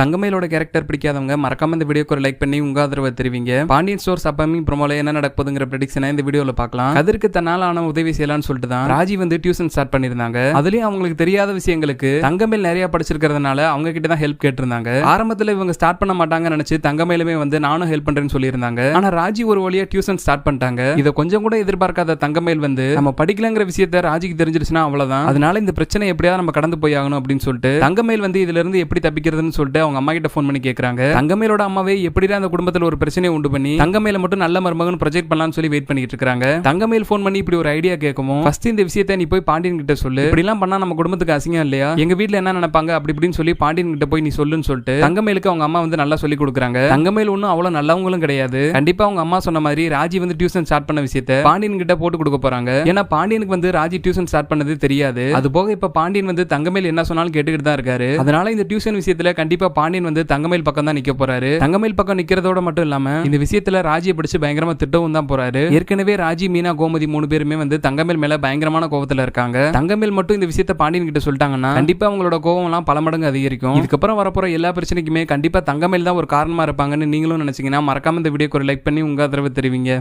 தங்கமயிலோட character பிடிக்காதவங்க மறக்காம இந்த வீடியோக்கு ஒரு லைக் பண்ணி உங்க ஆதரவை தெரிவிங்க. பாண்டியன் ஸ்டோர்ஸ் அப்பமிங் ப்ரோமோல என்ன நடக்குதுங்கிற ப்ரெடிக்ஷனை இந்த வீடியோல பார்க்கலாம். அதற்கு தன்னால் ஆன உதவி செய்யலாம்னு சொல்லிட்டு தான் ராஜி வந்து டியூஷன் ஸ்டார்ட் பண்ணிருந்தாங்க அதுலயும் அவங்களுக்கு தெரியாத விஷயங்களுக்கு தங்கமேல் நிறைய படிச்சிருக்கிறதுனால அவங்க கிட்ட தான் ஹெல்ப் கேட்டிருந்தாங்க. ஆரம்பத்துல இவங்க ஸ்டார்ட் பண்ண மாட்டாங்க நினைச்சு தங்கமேலுமே வந்து நானும் ஹெல்ப் பண்றேன்னு சொல்லியிருந்தாங்க. ஆனா ராஜி ஒரு வழியா டியூஷன் ஸ்டார்ட் பண்ணிட்டாங்க. இதை கொஞ்சம் கூட எதிர்பார்க்காத தங்கமேல் வந்து நம்ம படிக்கலங்கிற விஷயத்த ராஜிக்கு தெரிஞ்சிருச்சுன்னா அவ்வளவுதான். அதனால இந்த பிரச்சனை எப்படியாவது நம்ம கடந்து போய் ஆகணும் அப்படின்னு சொல்லிட்டு தங்கமேல் வந்து இதுல இருந்து எப்படி தப்பிக்கிறதுன்னு சொல்லிட்டு அவங்க அம்மா கிட்ட ஃபோன் பண்ணி கேட்கறாங்க தங்கமேலோட அம்மாவே எப்படிடா அந்த குடும்பத்தில் ஒரு பிரச்சனையை உண்டு பண்ணி தங்கமேல மட்டும் நல்ல மருமகன் ப்ரொஜெக்ட் பண்ணலாம்னு சொல்லி வெயிட் பண்ணிட்டு இருக்காங்க. தங்கமேல் ஃபோன் பண்ணி இப்படி ஒரு ஐடியா கேட்கவும் ஃபர்ஸ்ட் இந்த விஷயத்தை நீ போய் பாண்டியன் கிட்ட சொல்லு. இப்படிலாம் பண்ணா நம்ம குடும்பத்துக்கு அசிங்கம் இல்லையா? எங்க வீட்டுல என்ன நினைப்பாங்க? அப்படி இப்படின்னு சொல்லி பாண்டியன் கிட்ட போய் நீ சொல்லுன்னு சொல்லிட்டு தங்கமேலுக்கு அவங்க அம்மா வந்து நல்லா சொல்லி கொடுக்குறாங்க. தங்கமேல் ஒன்றும் அவ்வளவு நல்லவங்களும் கிடையாது. கண்டிப்பா அவங்க அம்மா சொன்ன மாதிரி ராஜி வந்து டியூஷன் ஸ்டார்ட் பண்ண விஷயத்த பாண்டியன் கிட்ட போட்டு கொடுக்க போறாங்க. ஏன்னா பாண்டியனுக்கு வந்து ராஜி டியூஷன் ஸ்டார்ட் பண்ணது தெரியாது. அது போக இப்ப பாண்டியன் வந்து தங்கமேல் என்ன சொன்னாலும் கேட்டுக்கிட்டு தான் இருக்காரு. அதனால இந்த டியூஷன் விஷயத்துல கண்டிப்பா பாண்டியன் வந்து தங்கமேல் பக்கம் தான் நிக்க போறாரு. தங்கமேல் பக்கம் நிக்கிறதோட மட்டும் இல்லாம இந்த விஷயத்துல ராஜியை பிடிச்சு பயங்கரமா திட்டவும் தான் போறாரு. ஏற்கனவே ராஜி மீனா கோமதி மூணு பேருமே வந்து தங்கமேல் மேல பயங்கரமான கோபத்துல இருக்காங்க. தங்கமேல் மட்டும் இந்த விஷயத்த பாண்டியன் கிட்ட சொல்லிட்டாங்கன்னா கண்டிப்பா அவங்களோட கோவம் எல்லாம் பல மடங்கு அதிகரிக்கும். இதுக்கப்புறம் வரப்போற எல்லா பிரச்சனைக்குமே கண்டிப்பா தங்கமேல் தான் ஒரு காரணமா இருப்பாங்கன்னு நீங்களும் நினைச்சீங்கன்னா மறக்காம இந்த வீடியோக்கு ஒரு லைக் பண்ணி உங்க ஆதரவு தெரிவிங்க.